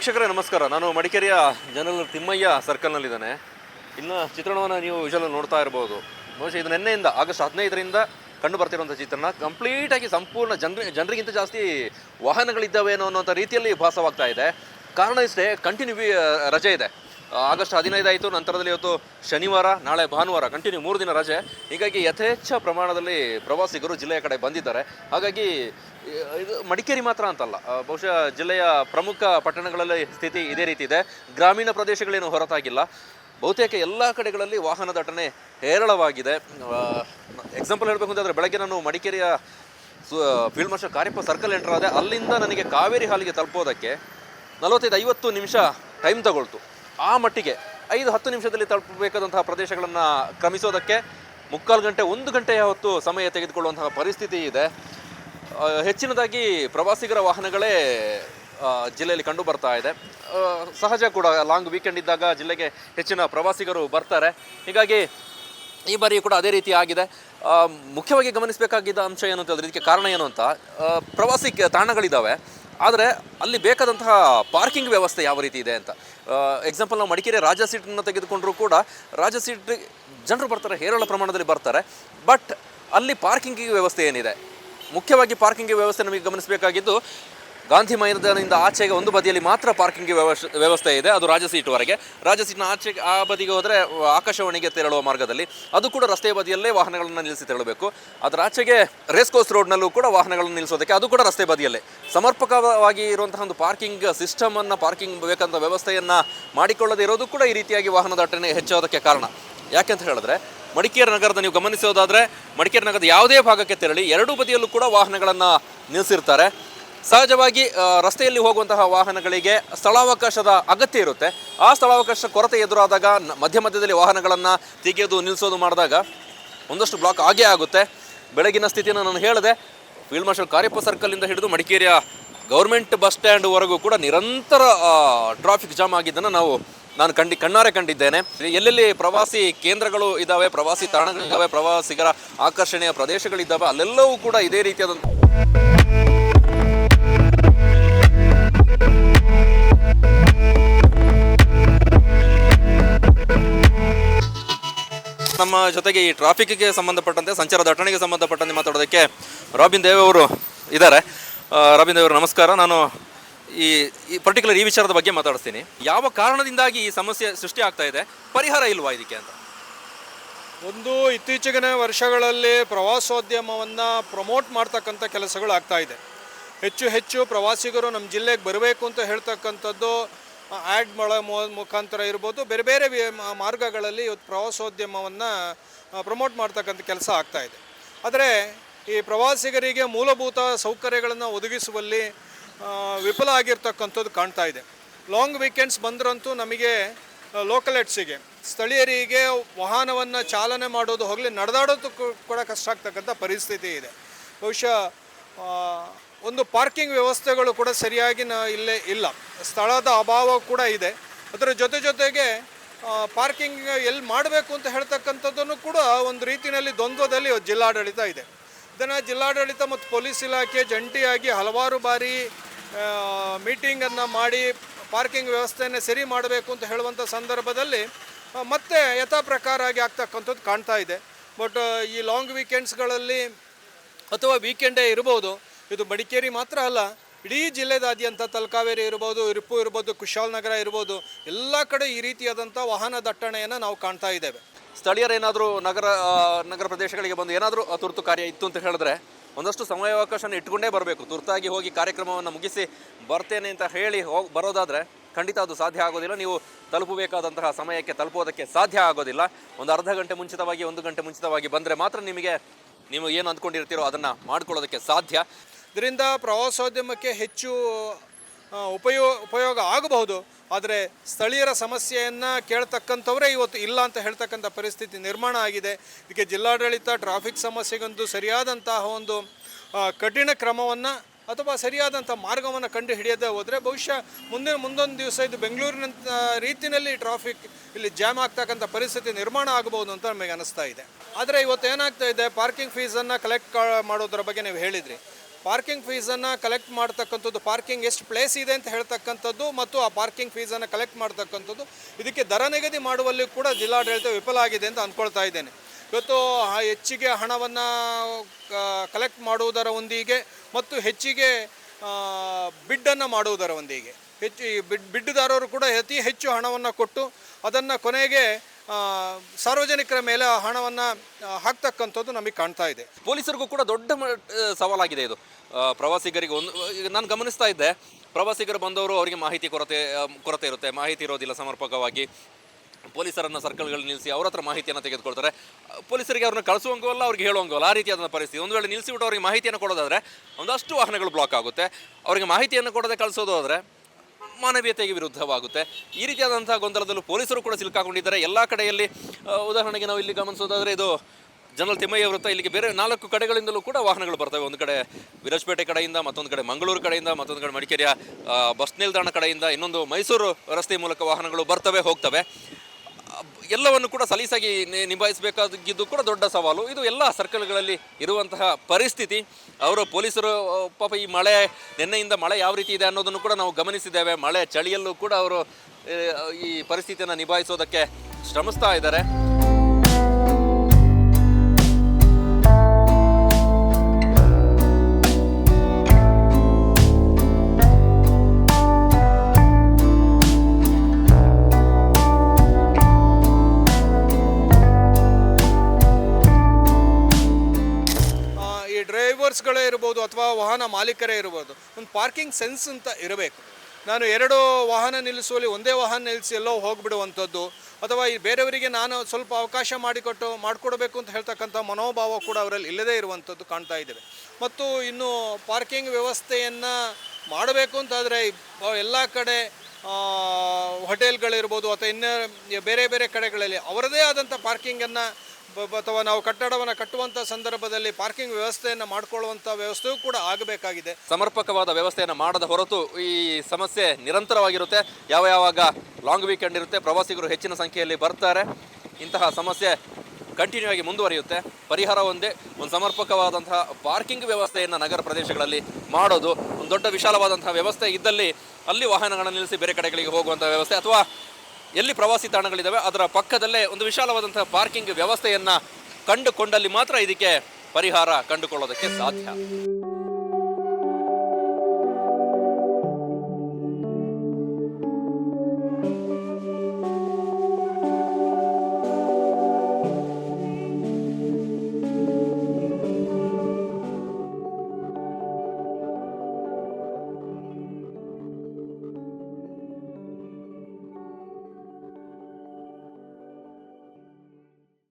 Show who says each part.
Speaker 1: ವೀಕ್ಷಕರೇ, ನಮಸ್ಕಾರ. ನಾನು ಮಡಿಕೇರಿಯ ಜನರಲ್ ತಿಮ್ಮಯ್ಯ ಸರ್ಕಲ್ನಲ್ಲಿದ್ದಾನೆ. ಇನ್ನು ಚಿತ್ರಣವನ್ನು ನೀವು ವಿಷಲ್ ನೋಡ್ತಾ ಇರ್ಬೋದು. ಬಹುಶಃ ಇದು ನಿನ್ನೆಯಿಂದ, ಆಗಸ್ಟ್ ಹದಿನೈದರಿಂದ ಕಂಡು ಬರ್ತಿರುವಂಥ ಚಿತ್ರಣ. ಕಂಪ್ಲೀಟಾಗಿ ಸಂಪೂರ್ಣ ಜನರಿ, ಜನರಿಗಿಂತ ಜಾಸ್ತಿ ವಾಹನಗಳಿದ್ದಾವೇನೋ ಅನ್ನೋಂಥ ರೀತಿಯಲ್ಲಿ ಭಾಸವಾಗ್ತಾ ಇದೆ. ಕಾರಣ ಇಷ್ಟೇ ಕಂಟಿನ್ಯೂ ರಜೆ ಇದೆ. ಆಗಸ್ಟ್ ಹದಿನೈದು ಆಯಿತು, ನಂತರದಲ್ಲಿ ಇವತ್ತು ಶನಿವಾರ, ನಾಳೆ ಭಾನುವಾರ ಕಂಟಿನ್ಯೂ ಮೂರು ದಿನ ರಜೆ. ಹೀಗಾಗಿ ಯಥೇಚ್ಛ ಪ್ರಮಾಣದಲ್ಲಿ ಪ್ರವಾಸಿಗರು ಜಿಲ್ಲೆಯ ಕಡೆ ಬಂದಿದ್ದಾರೆ. ಹಾಗಾಗಿ, ಇದು ಮಡಿಕೇರಿ ಮಾತ್ರ ಅಂತಲ್ಲ ಬಹುಶಃ ಜಿಲ್ಲೆಯ ಪ್ರಮುಖ ಪಟ್ಟಣಗಳಲ್ಲಿ ಸ್ಥಿತಿ ಇದೇ ರೀತಿ ಇದೆ. ಗ್ರಾಮೀಣ ಪ್ರದೇಶಗಳೇನು ಹೊರತಾಗಿಲ್ಲ. ಬಹುತೇಕ ಎಲ್ಲ ಕಡೆಗಳಲ್ಲಿ ವಾಹನ ದಟ್ಟಣೆ ಹೇರಳವಾಗಿದೆ. ಎಕ್ಸಾಂಪಲ್ ಹೇಳಬೇಕು ಅಂತಂದರೆ ಬೆಳಗ್ಗೆ ನಾನು ಮಡಿಕೇರಿಯ ಸು field marshal Cariappa circle enter ಅಲ್ಲಿಂದ ನನಗೆ ಕಾವೇರಿ ಹಾಲಿಗೆ ತಲುಪೋದಕ್ಕೆ ನಲವತ್ತೈದು ಐವತ್ತು ನಿಮಿಷ ಟೈಮ್ ತಗೊಳ್ತು. ಆ ಮಟ್ಟಿಗೆ ಐದು ಹತ್ತು ನಿಮಿಷದಲ್ಲಿ ತಲುಪಬೇಕಾದಂತಹ ಪ್ರದೇಶಗಳನ್ನು ಕ್ರಮಿಸೋದಕ್ಕೆ ಮುಕ್ಕಾಲು ಗಂಟೆ, ಒಂದು ಗಂಟೆಯ ಹೊತ್ತು ಸಮಯ ತೆಗೆದುಕೊಳ್ಳುವಂತಹ ಪರಿಸ್ಥಿತಿ ಇದೆ. ಹೆಚ್ಚಿನದಾಗಿ ಪ್ರವಾಸಿಗರ ವಾಹನಗಳೇ ಜಿಲ್ಲೆಯಲ್ಲಿ ಕಂಡು ಬರ್ತಾ ಇದೆ. ಸಹಜ ಕೂಡ, ಲಾಂಗ್ ವೀಕೆಂಡ್ ಇದ್ದಾಗ ಜಿಲ್ಲೆಗೆ ಹೆಚ್ಚಿನ ಪ್ರವಾಸಿಗರು ಬರ್ತಾರೆ. ಹೀಗಾಗಿ ಈ ಬಾರಿ ಕೂಡ ಅದೇ ರೀತಿ ಆಗಿದೆ. ಮುಖ್ಯವಾಗಿ ಗಮನಿಸಬೇಕಾಗಿದ್ದ ಅಂಶ ಏನು ಅಂತ ಹೇಳಿದ್ರೆ ಇದಕ್ಕೆ ಕಾರಣ ಏನು ಅಂತ ಪ್ರವಾಸಿ ತಾಣಗಳಿದ್ದಾವೆ ಆದರೆ ಅಲ್ಲಿ ಬೇಕಾದಂತಹ ಪಾರ್ಕಿಂಗ್ ವ್ಯವಸ್ಥೆ ಯಾವ ರೀತಿ ಇದೆ ಅಂತ. ಎಕ್ಸಾಂಪಲ್ ನಾವು ಮಡಿಕೇರಿ ರಾಜ ಸೀಟನ್ನು ತೆಗೆದುಕೊಂಡರೂ ಕೂಡ ರಾಜ ಸೀಟ್ ಜನರು ಬರ್ತಾರೆ, ಹೇರಳ ಪ್ರಮಾಣದಲ್ಲಿ ಬರ್ತಾರೆ. ಬಟ್ ಅಲ್ಲಿ ಪಾರ್ಕಿಂಗಿಗೆ ವ್ಯವಸ್ಥೆ ಏನಿದೆ? ಮುಖ್ಯವಾಗಿ ಪಾರ್ಕಿಂಗ್ ವ್ಯವಸ್ಥೆ ನಮಗೆ ಗಮನಿಸಬೇಕಾಗಿದ್ದು ಗಾಂಧಿ ಮೈದಾನದಿಂದ ಆಚೆಗೆ ಒಂದು ಬದಿಯಲ್ಲಿ ಮಾತ್ರ ಪಾರ್ಕಿಂಗ್ ವ್ಯವಸ್ಥೆ ಇದೆ. ಅದು ರಾಜ ಸೀಟ್ವರೆಗೆ ರಾಜ ಸೀಟ್ನ ಆಚೆಗೆ ಆ ಬದಿಗೆ ಹೋದರೆ ಆಕಾಶವಾಣಿಗೆ ತೆರಳುವ ಮಾರ್ಗದಲ್ಲಿ. ಅದು ಕೂಡ ರಸ್ತೆಯ ಬದಿಯಲ್ಲೇ ವಾಹನಗಳನ್ನು ನಿಲ್ಲಿಸಿ ತೆರಳಬೇಕು. ಅದರ ಆಚೆಗೆ ರೇಸ್ ಕೋರ್ಸ್ ರೋಡ್ನಲ್ಲೂ ಕೂಡ ವಾಹನಗಳನ್ನು ನಿಲ್ಲಿಸೋದಕ್ಕೆ ಅದು ಕೂಡ ರಸ್ತೆ ಬದಿಯಲ್ಲೇ. ಸಮರ್ಪಕವಾಗಿ ಇರುವಂತಹ ಒಂದು ಪಾರ್ಕಿಂಗ್ ಸಿಸ್ಟಮನ್ನು, ಪಾರ್ಕಿಂಗ್ ಬೇಕಂತ ವ್ಯವಸ್ಥೆಯನ್ನು ಮಾಡಿಕೊಳ್ಳದೇ ಇರೋದು ಕೂಡ ಈ ರೀತಿಯಾಗಿ ವಾಹನ ದಟ್ಟಣೆ ಹೆಚ್ಚೋದಕ್ಕೆ ಕಾರಣ. ಯಾಕೆಂತ ಹೇಳಿದ್ರೆ, ಮಡಿಕೇರಿ ನಗರದ ನೀವು ಗಮನಿಸೋದಾದರೆ, ಮಡಿಕೇರಿ ನಗರದ ಯಾವುದೇ ಭಾಗಕ್ಕೆ ತೆರಳಿ ಎರಡೂ ಬದಿಯಲ್ಲೂ ಕೂಡ ವಾಹನಗಳನ್ನು ನಿಲ್ಲಿಸಿರ್ತಾರೆ. ಸಹಜವಾಗಿ ರಸ್ತೆಯಲ್ಲಿ ಹೋಗುವಂತಹ ವಾಹನಗಳಿಗೆ ಸ್ಥಳಾವಕಾಶದ ಅಗತ್ಯ ಇರುತ್ತೆ. ಆ ಸ್ಥಳಾವಕಾಶ ಕೊರತೆ ಎದುರಾದಾಗ ಮಧ್ಯ ಮಧ್ಯದಲ್ಲಿ ವಾಹನಗಳನ್ನು ತೆಗೆಯೋದು ನಿಲ್ಲಿಸೋದು ಮಾಡಿದಾಗ ಒಂದಷ್ಟು ಬ್ಲಾಕ್ ಆಗೇ ಆಗುತ್ತೆ. ಬೆಳಗಿನ ಸ್ಥಿತಿಯನ್ನು ನಾನು ಹೇಳಿದೆ, ಫೀಲ್ಡ್ ಮಾರ್ಷಲ್ ಕಾರ್ಯಪ್ಪ ಸರ್ಕಲಿಂದ ಹಿಡಿದು ಮಡಿಕೇರಿಯ ಗೌರ್ಮೆಂಟ್ ಬಸ್ ಸ್ಟ್ಯಾಂಡ್ವರೆಗೂ ಕೂಡ ನಿರಂತರ ಟ್ರಾಫಿಕ್ ಜಾಮ್ ಆಗಿದ್ದನ್ನು ನಾವು, ನಾನು ಕಂಡಿ, ಕಣ್ಣಾರೆ ಕಂಡಿದ್ದೇನೆ. ಎಲ್ಲೆಲ್ಲಿ ಪ್ರವಾಸಿ ಕೇಂದ್ರಗಳು ಇದ್ದಾವೆ ಪ್ರವಾಸಿ ತಾಣಗಳಿದ್ದಾವೆ ಪ್ರವಾಸಿಗರ ಆಕರ್ಷಣೆಯ ಪ್ರದೇಶಗಳಿದ್ದಾವೆ, ಅಲ್ಲೆಲ್ಲವೂ ಕೂಡ ಇದೇ ರೀತಿಯಾದಂಥ ನಮ್ಮ ಜೊತೆಗೆ ಈ ಟ್ರಾಫಿಕ್ಗೆ ಸಂಬಂಧಪಟ್ಟಂತೆ, ಸಂಚಾರ ದಟ್ಟಣೆಗೆ ಸಂಬಂಧಪಟ್ಟಂತೆ ಮಾತಾಡೋದಕ್ಕೆ ರಾಬಿನ್ ದೇವ್ ಅವರು ಇದ್ದಾರೆ. ರಾಬಿನ್ ದೇವ್ ನಮಸ್ಕಾರ. ನಾನು ಈ ಈ ಪರ್ಟಿಕ್ಯುಲರ್ ಈ ವಿಚಾರದ ಬಗ್ಗೆ ಮಾತಾಡ್ತೀನಿ. ಯಾವ ಕಾರಣದಿಂದಾಗಿ ಈ ಸಮಸ್ಯೆ ಸೃಷ್ಟಿ ಆಗ್ತಾ ಇದೆ? ಪರಿಹಾರ ಇಲ್ವಾ ಇದಕ್ಕೆ ಅಂತ?
Speaker 2: ಒಂದು, ಇತ್ತೀಚಿಗಿನ ವರ್ಷಗಳಲ್ಲಿ ಪ್ರವಾಸೋದ್ಯಮವನ್ನು ಪ್ರಮೋಟ್ ಮಾಡ್ತಕ್ಕಂಥ ಕೆಲಸಗಳು ಆಗ್ತಾ ಇದೆ. ಹೆಚ್ಚು ಹೆಚ್ಚು ಪ್ರವಾಸಿಗರು ನಮ್ಮ ಜಿಲ್ಲೆಗೆ ಬರಬೇಕು ಅಂತ ಹೇಳ್ತಕ್ಕಂಥದ್ದು ಆ್ಯಡ್ ಮಾಡೋ ಮುಖಾಂತರ ಇರ್ಬೋದು. ಬೇರೆ ಬೇರೆ ಮಾರ್ಗಗಳಲ್ಲಿ ಇವತ್ತು ಪ್ರವಾಸೋದ್ಯಮವನ್ನು ಪ್ರಮೋಟ್ ಮಾಡ್ತಕ್ಕಂಥ ಕೆಲಸ ಆಗ್ತಾ ಇದೆ. ಆದರೆ ಈ ಪ್ರವಾಸಿಗರಿಗೆ ಮೂಲಭೂತ ಸೌಕರ್ಯಗಳನ್ನು ಒದಗಿಸುವಲ್ಲಿ ವಿಫಲ ಆಗಿರ್ತಕ್ಕಂಥದ್ದು ಕಾಣ್ತಾ ಇದೆ. ಲಾಂಗ್ ವೀಕೆಂಡ್ಸ್ ಬಂದರಂತೂ ನಮಗೆ ಲೋಕಲೆಟ್ಸಿಗೆ ಸ್ಥಳೀಯರಿಗೆ ವಾಹನವನ್ನು ಚಾಲನೆ ಮಾಡೋದು ಹೋಗಲಿ, ನಡೆದಾಡೋದು ಕೂಡ ಕಷ್ಟ ಆಗ್ತಕ್ಕಂಥ ಪರಿಸ್ಥಿತಿ ಇದೆ. ಬಹುಶಃ ಒಂದು ಪಾರ್ಕಿಂಗ್ ವ್ಯವಸ್ಥೆಗಳು ಕೂಡ ಸರಿಯಾಗಿ ಇಲ್ಲೇ ಇಲ್ಲ. ಸ್ಥಳದ ಅಭಾವ ಕೂಡ ಇದೆ. ಅದರ ಜೊತೆ ಜೊತೆಗೆ ಪಾರ್ಕಿಂಗ್ ಎಲ್ಲಿ ಮಾಡಬೇಕು ಅಂತ ಹೇಳ್ತಕ್ಕಂಥದ್ದನ್ನು ಕೂಡ ಒಂದು ರೀತಿಯಲ್ಲಿ ದ್ವಂದ್ವದಲ್ಲಿ ಜಿಲ್ಲಾಡಳಿತ ಇದೆ. ಇದನ್ನು ಜಿಲ್ಲಾಡಳಿತ ಮತ್ತು ಪೊಲೀಸ್ ಇಲಾಖೆ ಜಂಟಿಯಾಗಿ ಹಲವಾರು ಬಾರಿ ಮೀಟಿಂಗನ್ನು ಮಾಡಿ ಪಾರ್ಕಿಂಗ್ ವ್ಯವಸ್ಥೆಯನ್ನು ಸರಿ ಮಾಡಬೇಕು ಅಂತ ಹೇಳುವಂಥ ಸಂದರ್ಭದಲ್ಲಿ ಮತ್ತೆ ಯಥಾ ಪ್ರಕಾರ ಆಗಿ ಆಗ್ತಕ್ಕಂಥದ್ದು ಕಾಣ್ತಾ ಇದೆ. ಬಟ್ ಈ ಲಾಂಗ್ ವೀಕೆಂಡ್ಸ್ಗಳಲ್ಲಿ ಅಥವಾ ವೀಕೆಂಡೇ ಇರ್ಬೋದು ಇದು ಮಡಿಕೇರಿ ಮಾತ್ರ ಅಲ್ಲ, ಇಡೀ ಜಿಲ್ಲೆದಾದ್ಯಂತ ತಲಕಾವೇರಿ ಇರ್ಬೋದು, ಇರುಪು ಇರ್ಬೋದು ಕುಶಾಲನಗರ ಇರ್ಬೋದು, ಎಲ್ಲ ಕಡೆ ಈ ರೀತಿಯಾದಂಥ ವಾಹನ ದಟ್ಟಣೆಯನ್ನು ನಾವು ಕಾಣ್ತಾ ಇದ್ದೇವೆ.
Speaker 1: ಸ್ಥಳೀಯರೇನಾದರೂ ನಗರ ನಗರ ಪ್ರದೇಶಗಳಿಗೆ ಬಂದು ಏನಾದರೂ ತುರ್ತು ಕಾರ್ಯ ಇತ್ತು ಅಂತ ಹೇಳಿದ್ರೆ ಒಂದಷ್ಟು ಸಮಯಾವಕಾಶನ ಇಟ್ಕೊಂಡೇ ಬರಬೇಕು. ತುರ್ತಾಗಿ ಹೋಗಿ ಕಾರ್ಯಕ್ರಮವನ್ನು ಮುಗಿಸಿ ಬರ್ತೇನೆ ಅಂತ ಹೇಳಿ ಹೋಗಿ, ಬರೋದಾದರೆ ಖಂಡಿತ ಅದು ಸಾಧ್ಯ ಆಗೋದಿಲ್ಲ. ನೀವು ತಲುಪಬೇಕಾದಂತಹ ಸಮಯಕ್ಕೆ ತಲುಪೋದಕ್ಕೆ ಸಾಧ್ಯ ಆಗೋದಿಲ್ಲ. ಒಂದು ಅರ್ಧ ಗಂಟೆ ಮುಂಚಿತವಾಗಿ, ಒಂದು ಗಂಟೆ ಮುಂಚಿತವಾಗಿ ಬಂದರೆ ಮಾತ್ರ ನಿಮಗೆ, ನೀವು ಏನು ಅಂದ್ಕೊಂಡಿರ್ತೀರೋ ಅದನ್ನು ಮಾಡ್ಕೊಳ್ಳೋದಕ್ಕೆ ಸಾಧ್ಯ.
Speaker 2: ಇದರಿಂದ ಪ್ರವಾಸೋದ್ಯಮಕ್ಕೆ ಹೆಚ್ಚು ಉಪಯೋಗ ಉಪಯೋ, ಉಪಯೋಗ ಆಗಬಹುದು. ಆದರೆ ಸ್ಥಳೀಯರ ಸಮಸ್ಯೆಯನ್ನು ಕೇಳ್ತಕ್ಕಂಥವರೇ ಇವತ್ತು ಇಲ್ಲ ಅಂತ ಹೇಳ್ತಕ್ಕಂಥ ಪರಿಸ್ಥಿತಿ ನಿರ್ಮಾಣ ಆಗಿದೆ. ಇದಕ್ಕೆ ಜಿಲ್ಲಾಡಳಿತ ಟ್ರಾಫಿಕ್ ಸಮಸ್ಯೆಗೊಂದು ಸರಿಯಾದಂತಹ ಒಂದು ಕಠಿಣ ಕ್ರಮವನ್ನು ಅಥವಾ ಸರಿಯಾದಂಥ ಮಾರ್ಗವನ್ನು ಕಂಡು ಹಿಡಿಯದೆ ಹೋದರೆ ಬಹುಶಃ ಮುಂದಿನ, ಮುಂದೊಂದು ದಿವಸ ಇದು ಬೆಂಗಳೂರಿನಂಥ ರೀತಿಯಲ್ಲಿ ಟ್ರಾಫಿಕ್ ಇಲ್ಲಿ ಜಾಮ್ ಆಗ್ತಕ್ಕಂಥ ಪರಿಸ್ಥಿತಿ ನಿರ್ಮಾಣ ಆಗಬಹುದು ಅಂತ ನಮಗೆ ಅನಿಸ್ತಾ ಇದೆ. ಆದರೆ ಇವತ್ತು ಏನಾಗ್ತಾ ಇದೆ? ಪಾರ್ಕಿಂಗ್ ಫೀಸನ್ನು ಕಲೆಕ್ಟ್ ಮಾಡೋದ್ರ ಬಗ್ಗೆ ನೀವು ಹೇಳಿದ್ರಿ. ಪಾರ್ಕಿಂಗ್ ಫೀಸನ್ನು ಕಲೆಕ್ಟ್ ಮಾಡ್ತಕ್ಕಂಥದ್ದು, ಪಾರ್ಕಿಂಗ್ ಎಷ್ಟು ಪ್ಲೇಸ್ ಇದೆ ಅಂತ ಹೇಳ್ತಕ್ಕಂಥದ್ದು ಮತ್ತು ಆ ಪಾರ್ಕಿಂಗ್ ಫೀಸನ್ನು ಕಲೆಕ್ಟ್ ಮಾಡ್ತಕ್ಕಂಥದ್ದು. ಇದಕ್ಕೆ ದರ ನಿಗದಿ ಮಾಡುವಲ್ಲಿ ಕೂಡ ಜಿಲ್ಲಾಡಳಿತ ವಿಫಲ ಆಗಿದೆ ಅಂತ ಅಂದ್ಕೊಳ್ತಾ ಇದ್ದೇನೆ. ಇವತ್ತು ಹೆಚ್ಚಿಗೆ ಹಣವನ್ನು ಕಲೆಕ್ಟ್ ಮಾಡುವುದರ ಒಂದಿಗೆ ಮತ್ತು ಹೆಚ್ಚಿಗೆ ಬಿಡ್ಡನ್ನು ಮಾಡುವುದರ ಒಂದಿಗೆ. ಹೆಚ್ಚು ಬಿಡ್ ಬಿಡ್ಡುದಾರರು ಕೂಡ ಅತಿ ಹೆಚ್ಚು ಹಣವನ್ನು ಕೊಟ್ಟು ಅದನ್ನು ಕೊನೆಗೆ ಸಾರ್ವಜನಿಕರ ಮೇಲೆ ಆ ಹಣವನ್ನು ಹಾಕ್ತಕ್ಕಂಥದ್ದು ನಮಗೆ ಕಾಣ್ತಾ ಇದೆ.
Speaker 1: ಪೊಲೀಸರಿಗೂ ಕೂಡ ದೊಡ್ಡ ಸವಾಲಾಗಿದೆ ಇದು. ಪ್ರವಾಸಿಗರಿಗೆ ಒಂದು ನಾನು ಗಮನಿಸ್ತಾ ಇದ್ದೆ, ಪ್ರವಾಸಿಗರು ಬಂದವರು ಅವರಿಗೆ ಮಾಹಿತಿ ಕೊರತೆ ಕೊರತೆ ಇರುತ್ತೆ, ಮಾಹಿತಿ ಇರೋದಿಲ್ಲ ಸಮರ್ಪಕವಾಗಿ. ಪೊಲೀಸರನ್ನು ಸರ್ಕಲ್ಗಳು ನಿಲ್ಲಿಸಿ ಅವ್ರ ಹತ್ರ ಮಾಹಿತಿಯನ್ನು ತೆಗೆದುಕೊಳ್ತಾರೆ. ಪೊಲೀಸರಿಗೆ ಅವ್ರನ್ನ ಕಳಿಸುವಂಗೂ ಅಲ್ಲ, ಅವ್ರಿಗೆ ಹೇಳುವಂಗೂ ಅಲ್ಲ, ಆ ರೀತಿಯಾದ ಪರಿಸ್ಥಿತಿ. ಒಂದು ವೇಳೆ ನಿಲ್ಲಿಸಿಬಿಟ್ಟು ಅವರಿಗೆ ಮಾಹಿತಿಯನ್ನು ಕೊಡೋದಾದರೆ, ಒಂದಷ್ಟು ವಾಹನಗಳು ಬ್ಲಾಕ್ ಆಗುತ್ತೆ. ಅವರಿಗೆ ಮಾಹಿತಿಯನ್ನು ಕೊಡದೆ ಕಳಿಸೋದು ಹೋದರೆ ಮಾನವೀಯತೆಗೆ ವಿರುದ್ಧವಾಗುತ್ತೆ. ಈ ರೀತಿಯಾದಂತಹ ಗೊಂದಲದಲ್ಲೂ ಪೊಲೀಸರು ಕೂಡ ಸಿಲುಕಾಕೊಂಡಿದ್ದಾರೆ. ಎಲ್ಲ ಕಡೆಯಲ್ಲಿ ಉದಾಹರಣೆಗೆ ನಾವು ಇಲ್ಲಿ ಗಮನಿಸೋದಾದ್ರೆ ಇದು ಜನರಲ್ ತಿಮ್ಮಯ್ಯ ವೃತ್ತ, ಇಲ್ಲಿಗೆ ಬೇರೆ ನಾಲ್ಕು ಕಡೆಗಳಿಂದಲೂ ಕೂಡ ವಾಹನಗಳು ಬರ್ತವೆ. ಒಂದು ಕಡೆ ವಿರಾಜಪೇಟೆ ಕಡೆಯಿಂದ, ಮತ್ತೊಂದು ಕಡೆ ಮಂಗಳೂರು ಕಡೆಯಿಂದ, ಮತ್ತೊಂದು ಕಡೆ ಮಡಿಕೇರಿಯ ಬಸ್ ನಿಲ್ದಾಣ ಕಡೆಯಿಂದ, ಇನ್ನೊಂದು ಮೈಸೂರು ರಸ್ತೆ ಮೂಲಕ ವಾಹನಗಳು ಬರ್ತವೆ, ಹೋಗ್ತವೆ. ಎಲ್ಲವನ್ನು ಕೂಡ ಸಲೀಸಾಗಿ ನಿಭಾಯಿಸಬೇಕಾಗಿದ್ದು ಕೂಡ ದೊಡ್ಡ ಸವಾಲು. ಇದು ಎಲ್ಲ ಸರ್ಕಲ್ಗಳಲ್ಲಿ ಇರುವಂತಹ ಪರಿಸ್ಥಿತಿ. ಅವರು ಪೊಲೀಸರು ಪಾಪ ಈ ಮಳೆ, ನಿನ್ನೆಯಿಂದ ಮಳೆ ಯಾವ ರೀತಿ ಇದೆ ಅನ್ನೋದನ್ನು ಕೂಡ ನಾವು ಗಮನಿಸಿದ್ದೇವೆ. ಮಳೆ ಚಳಿಯಲ್ಲೂ ಕೂಡ ಅವರು ಈ ಪರಿಸ್ಥಿತಿಯನ್ನು ನಿಭಾಯಿಸೋದಕ್ಕೆ ಶ್ರಮಿಸ್ತಾ ಇದ್ದಾರೆ.
Speaker 2: ಇರ್ಬೋದು ಅಥವಾ ವಾಹನ ಮಾಲೀಕರೇ ಇರ್ಬೋದು ಒಂದು ಪಾರ್ಕಿಂಗ್ ಸೆನ್ಸ್ ಅಂತ ಇರಬೇಕು. ನಾನು ಎರಡು ವಾಹನ ನಿಲ್ಲಿಸುವಲ್ಲಿ ಒಂದೇ ವಾಹನ ನಿಲ್ಲಿಸಿ ಎಲ್ಲೋ ಹೋಗಿಬಿಡುವಂಥದ್ದು, ಅಥವಾ ಈ ಬೇರೆಯವರಿಗೆ ನಾನು ಸ್ವಲ್ಪ ಅವಕಾಶ ಮಾಡಿಕೊಟ್ಟು, ಮಾಡಿಕೊಡ್ಬೇಕು ಅಂತ ಹೇಳ್ತಕ್ಕಂಥ ಮನೋಭಾವ ಕೂಡ ಅವರಲ್ಲಿ ಇಲ್ಲದೇ ಇರುವಂಥದ್ದು ಕಾಣ್ತಾ ಇದ್ದೇವೆ. ಮತ್ತು ಇನ್ನು ಪಾರ್ಕಿಂಗ್ ವ್ಯವಸ್ಥೆಯನ್ನು ಮಾಡಬೇಕು ಅಂತಾದರೆ ಎಲ್ಲ ಕಡೆ ಹೋಟೆಲ್ಗಳಿರ್ಬೋದು ಅಥವಾ ಇನ್ನೂ ಬೇರೆ ಬೇರೆ ಕಡೆಗಳಲ್ಲಿ ಅವರದೇ ಆದಂಥ ಪಾರ್ಕಿಂಗನ್ನು ಅಥವಾ ನಾವು ಕಟ್ಟಡವನ್ನು ಕಟ್ಟುವಂಥ ಸಂದರ್ಭದಲ್ಲಿ ಪಾರ್ಕಿಂಗ್ ವ್ಯವಸ್ಥೆಯನ್ನು ಮಾಡಿಕೊಳ್ಳುವಂಥ ವ್ಯವಸ್ಥೆಯೂ ಕೂಡ ಆಗಬೇಕಾಗಿದೆ.
Speaker 1: ಸಮರ್ಪಕವಾದ ವ್ಯವಸ್ಥೆಯನ್ನು ಮಾಡದ ಹೊರತು ಈ ಸಮಸ್ಯೆ ನಿರಂತರವಾಗಿರುತ್ತೆ. ಯಾವ ಯಾವಾಗ ಲಾಂಗ್ ವೀಕೆಂಡ್ ಇರುತ್ತೆ, ಪ್ರವಾಸಿಗರು ಹೆಚ್ಚಿನ ಸಂಖ್ಯೆಯಲ್ಲಿ ಬರ್ತಾರೆ. ಇಂತಹ ಸಮಸ್ಯೆ ಕಂಟಿನ್ಯೂ ಆಗಿ ಮುಂದುವರಿಯುತ್ತೆ. ಪರಿಹಾರ ಒಂದೇ, ಒಂದು ಸಮರ್ಪಕವಾದಂತಹ ಪಾರ್ಕಿಂಗ್ ವ್ಯವಸ್ಥೆಯನ್ನು ನಗರ ಪ್ರದೇಶಗಳಲ್ಲಿ ಮಾಡೋದು, ಒಂದು ದೊಡ್ಡ ವಿಶಾಲವಾದಂತಹ ವ್ಯವಸ್ಥೆ ಇದ್ದಲ್ಲಿ ಅಲ್ಲಿ ವಾಹನಗಳನ್ನು ನಿಲ್ಲಿಸಿ ಬೇರೆ ಕಡೆಗಳಿಗೆ ಹೋಗುವಂಥ ವ್ಯವಸ್ಥೆ, ಅಥವಾ ಎಲ್ಲಿ ಪ್ರವಾಸಿ ತಾಣಗಳಿದ್ದಾವೆ ಅದರ ಪಕ್ಕದಲ್ಲೇ ಒಂದು ವಿಶಾಲವಾದಂತಹ ಪಾರ್ಕಿಂಗ್ ವ್ಯವಸ್ಥೆಯನ್ನು ಕಂಡುಕೊಂಡಲ್ಲಿ ಮಾತ್ರ ಇದಕ್ಕೆ ಪರಿಹಾರ ಕಂಡುಕೊಳ್ಳೋದಕ್ಕೆ ಸಾಧ್ಯ.